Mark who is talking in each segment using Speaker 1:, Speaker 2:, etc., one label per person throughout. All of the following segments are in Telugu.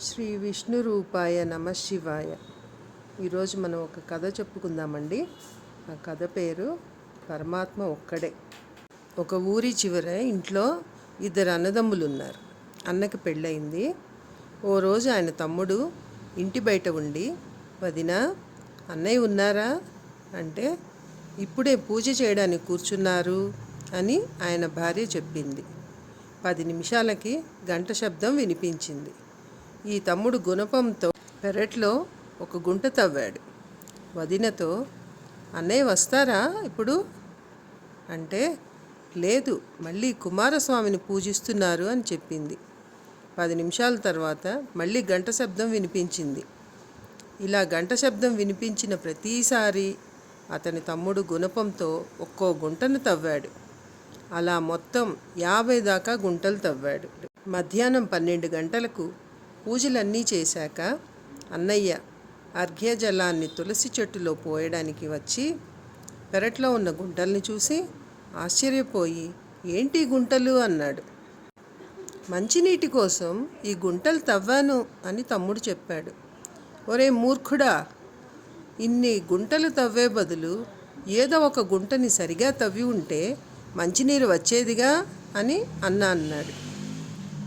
Speaker 1: శ్రీ విష్ణు రూపాయ నమ శివాయ. ఈరోజు మనం ఒక కథ చెప్పుకుందామండి. ఆ కథ పేరు పరమాత్మ ఒక్కడే. ఒక ఊరి చివర ఇంట్లో ఇద్దరు అన్నదమ్ములు ఉన్నారు అన్నకి పెళ్ళయింది. ఓ రోజు ఆయన తమ్ముడు ఇంటి బయట ఉండి వదిన అన్నయ్య ఉన్నారా? అంటే ఇప్పుడే పూజ చేయడానికి కూర్చున్నారు అని ఆయన భార్య చెప్పింది. పది నిమిషాలకి గంట శబ్దం వినిపించింది. ఈ తమ్ముడు గుణపంతో పెరట్లో ఒక గుంట తవ్వాడు. వదినతో అన్నయ్య వస్తారా ఇప్పుడు? అంటే లేదు మళ్ళీ కుమారస్వామిని పూజిస్తున్నారు అని చెప్పింది. పది నిమిషాల తర్వాత మళ్ళీ గంట శబ్దం వినిపించింది. ఇలా గంట శబ్దం వినిపించిన ప్రతిసారి అతని తమ్ముడు గుణపంతో ఒక్కో గుంటను తవ్వాడు. అలా మొత్తం యాభై దాకా గుంటలు తవ్వాడు. మధ్యాహ్నం పన్నెండు గంటలకు పూజలన్నీ చేశాక అన్నయ్య అర్ఘ్యజలాన్ని తులసి చెట్టులో పోయడానికి వచ్చి పెరట్లో ఉన్న గుంటల్ని చూసి ఆశ్చర్యపోయి ఏంటి గుంటలు? అన్నాడు. మంచినీటి కోసం ఈ గుంటలు తవ్వాను అని తమ్ముడు చెప్పాడు. ఒరే మూర్ఖుడా ఇన్ని గుంటలు తవ్వే బదులు ఏదో ఒక గుంటని సరిగా తవ్వి ఉంటే మంచినీరు వచ్చేదిగా? అని అన్న అన్నాడు.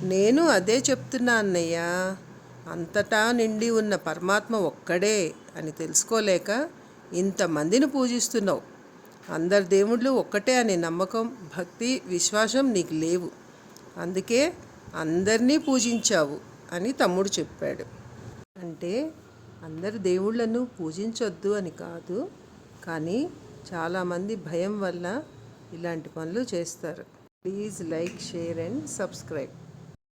Speaker 1: నేను అదే చెప్తున్నా అన్నయ్య అంతటా నిండి ఉన్న పరమాత్మ ఒక్కడే అని తెలుసుకోలేక ఇంతమందిని పూజిస్తున్నావు. అందరి దేవుళ్ళు ఒక్కటే అనే నమ్మకం భక్తి విశ్వాసం నీకు లేవు. అందుకే అందరినీ పూజించావు అని తమ్ముడు చెప్పాడు. అంటే అందరి దేవుళ్ళను పూజించొద్దు అని కాదు కానీ చాలామంది భయం వల్ల ఇలాంటి పనులు చేస్తారు. Please like share and subscribe.